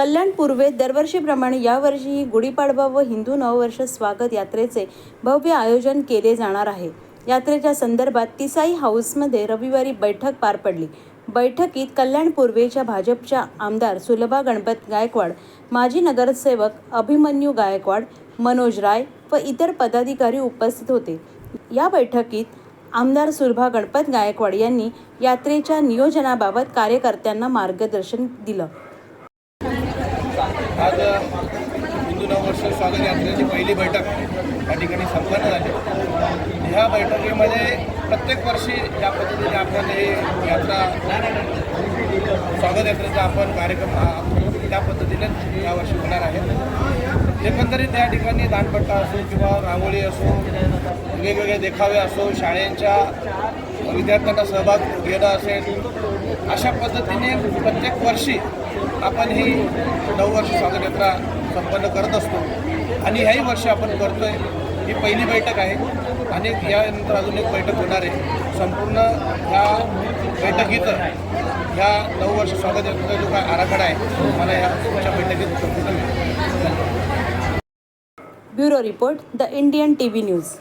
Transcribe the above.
कल्याण पूर्वेत दरवर्षीप्रमाणे यावर्षीही गुढीपाडवा व हिंदू नववर्ष स्वागत यात्रेचे भव्य आयोजन केले जाणार आहे. यात्रेच्या संदर्भात तिसाई हाऊसमध्ये रविवारी बैठक पार पडली. बैठकीत कल्याण पूर्वेच्या भाजपच्या आमदार सुलभा गणपत गायकवाड माजी नगरसेवक अभिमन्यू गायकवाड मनोज राय व इतर पदाधिकारी उपस्थित होते. या बैठकीत आमदार सुलभा गणपत गायकवाड यांनी यात्रेच्या नियोजनाबाबत कार्यकर्त्यांना मार्गदर्शन दिलं. आज हिंदू नववर्ष स्वागत यात्रेची पहिली बैठक या ठिकाणी संपन्न झाली. ह्या बैठकीमध्ये प्रत्येक वर्षी ज्या पद्धतीने आपण हे यात्रा स्वागत यात्रेचा आपण कार्यक्रम त्या पद्धतीने यावर्षी होणार आहे. एकंदरीत या ठिकाणी दानपट्टा असो किंवा रांगोळी असो वेगवेगळे देखावे असो शाळेच्या विद्यार्थ्यांना सहभाग घेणं असेल अशा पद्धतीने प्रत्येक वर्षी आपण ही नववर्ष स्वागत यात्रा संपन्न करत असतो. आणि ह्याही वर्षी आपण करतोय ही पहिली बैठक आहे. आणि यानंतर अजून एक बैठक होणार आहे. संपूर्ण ह्या बैठकीचं ह्या नववर्ष स्वागत यात्रेचा जो काय आराखडा आहे मला या बैठकीत संपूर्ण Euro Report, The Indian TV News.